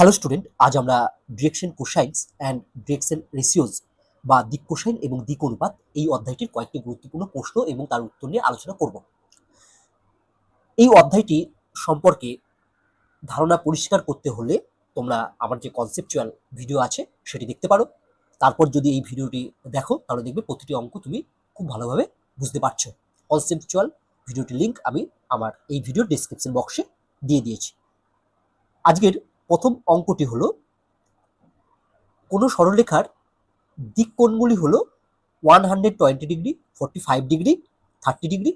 Hello student আজ আমরা direction cosines and direction ratios বা দিক কোসাইন এবং দিক অনুপাত এই অধ্যায়টির কয়েকটি গুরুত্বপূর্ণ প্রশ্ন এবং তার উত্তর নিয়ে আলোচনা করব। এই অধ্যায়টি সম্পর্কে ধারণা পরিষ্কার করতে হলে তোমরা আমার যে কনসেপচুয়াল ভিডিও আছে সেটি দেখতে পারো। তারপর যদি এই ভিডিওটি দেখো, তাহলে দেখবে প্রতিটি অঙ্ক তুমি খুব ভালোভাবে বুঝতে পারছ। কনসেপচুয়াল ভিডিওটির লিঙ্ক আমি আমার এই ভিডিও ডিসক্রিপশন বক্সে দিয়ে দিয়েছি। আজকের প্রথম অঙ্কটি হলো, কোনো সরলরেখার দিক কোণগুলি হলো one hundred twenty degree forty five degree thirty degree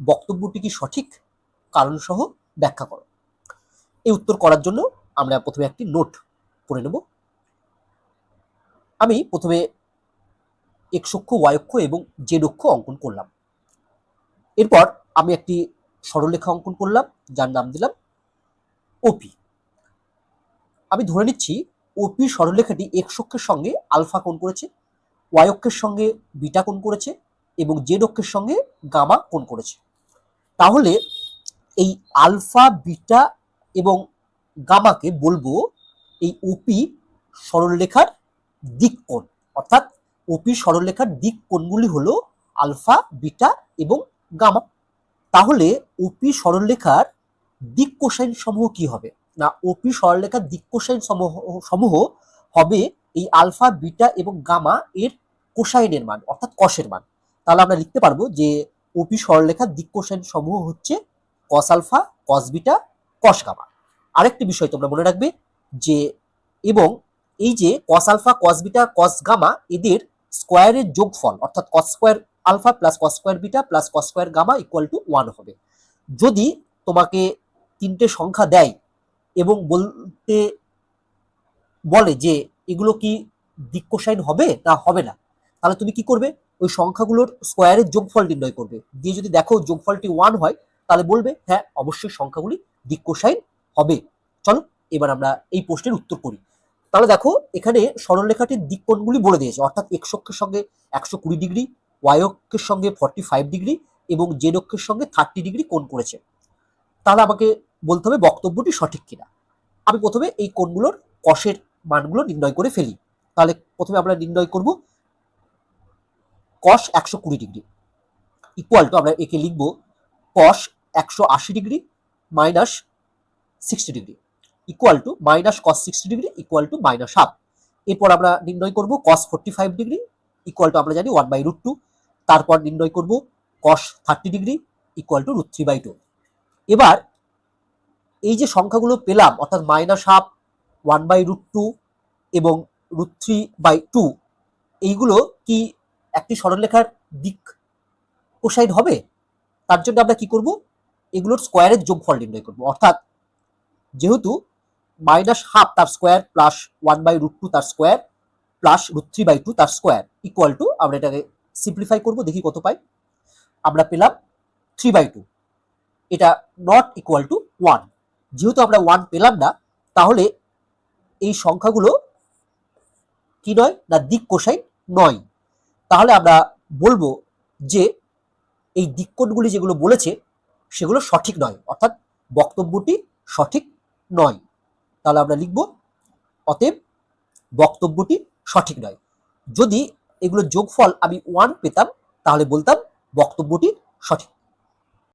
বক্তব্যটি কি সঠিক? কারণসহ ব্যাখ্যা করো। এই উত্তর করার জন্য আমরা প্রথমে একটি নোট করে নেব। আমি প্রথমে এক্স অক্ষ ওয়াই অক্ষ এবং জেড অক্ষ অঙ্কন করলাম। এরপর আমি একটি সরলরেখা অঙ্কন করলাম, যার নাম দিলাম ওপি আমি ধরে নিচ্ছি ওপি সরলরেখাটি এক্স অক্ষের সঙ্গে আলফা কোণ করেছে ওয়াই অক্ষের সঙ্গে বিটা কোণ করেছে এবং জেড অক্ষের সঙ্গে গামা কোণ করেছে। তাহলে এই আলফা, বিটা এবং গামাকে বলব এই ওপি সরলরেখার দিক কোণ। অর্থাৎ ওপি সরলরেখার দিক কোণগুলি হলো আলফা, বিটা এবং গামা। তাহলে ওপি সরলরেখার দিক কোসাইন সমূহ কি হবে? না ওপি সরলরেখার দিক কোসাইন সমূহ সমূহ হবে এই আলফা, বিটা এবং গামা এর কোসাইনের মান, অর্থাৎ কসের মান। তাহলে আমরা লিখতে পারব যে ওপি সরলরেখার দিক কোসাইন সমূহ হচ্ছে cos alpha, cos beta, cos gamma. আরেকটি বিষয় তোমরা মনে রাখবে যে, এবং এই যে cos alpha, cos beta, cos gamma এদের স্কোয়ারের যোগফল, অর্থাৎ cos square alpha plus cos square beta plus cos square gamma equal to one হবে। যদি তোমাকে তিনটে সংখ্যা দেয় এবং বলতে বলে যে এগুলো কি দিক হবে না হবে না? তাহলে তুমি কি করবে? ওই সংখ্যাগুলোর স্কোয়ারের যোগফল নির্ণয় করবে। দিয়ে যদি দেখো যোগফলটি ওয়ান হয়, তাহলে বলবে হ্যাঁ অবশ্যই সংখ্যাগুলি দিক হবে। চলো, এবার আমরা এই প্রশ্নের উত্তর করি। তাহলে দেখো, এখানে সরলরেখাটির দিক কোণগুলি বলে দিয়েছে। অর্থাৎ এক্স অক্ষের সঙ্গে একশো কুড়ি ডিগ্রি ওয়াই অক্ষের সঙ্গে ফর্টি ফাইভ ডিগ্রি এবং জেড অক্ষের সঙ্গে থার্টি ডিগ্রি কোণ করেছে। তাহলে আমাকে বলতে হবে বক্তব্যটি সঠিক কিনা। আমি প্রথমে এই কোণগুলোর কষের মানগুলো নির্ণয় করে ফেলি। তাহলে প্রথমে আমরা নির্ণয় করব কস একশো কুড়ি ডিগ্রি। ইকুয়াল টু আমরা একে লিখব কস একশো আশি degree minus sixty degree. Equal to minus cos sixty degree equal to minus half এরপর আমরা নির্ণয় করব cos forty five degree equal to আমরা জানি ওয়ান বাই রুট টু তারপর নির্ণয় করব cos thirty degree equal to root three by two এবার এই যে সংখ্যাগুলো পেলাম, অর্থাৎ minus half one by root two এবং রুট থ্রি বাই টু এইগুলো কি একটি সরলরেখার দিক কোসাইন হবে? তার জন্য আমরা কি করব? এগুলোর স্কোয়ারের যোগফল নির্ণয় করব। অর্থাৎ যেহেতু মাইনাস হাফ তার square plus one by root two তার square plus root three by two তার স্কোয়ার ইকুয়াল টু আমরা এটাকে সিম্পলিফাই করব, দেখি কত পাই। আমরা পেলাম থ্রি বাই টু এটা নট ইকুয়াল টু ওয়ান যেহেতু আমরা ওয়ান পেলাম না, তাহলে এই সংখ্যাগুলো কি নয়? না, দিক কোসাইন নয়। তাহলে আমরা বলব যে এই দিককোণগুলি যেগুলো বলেছে, সেগুলো সঠিক নয়। অর্থাৎ বক্তব্যটি সঠিক নয়। তাহলে আমরা লিখব, অতএব বক্তব্যটি সঠিক নয়। যদি এগুলো যোগফল আমি ওয়ান পেতাম, তাহলে বলতাম বক্তব্যটি সঠিক।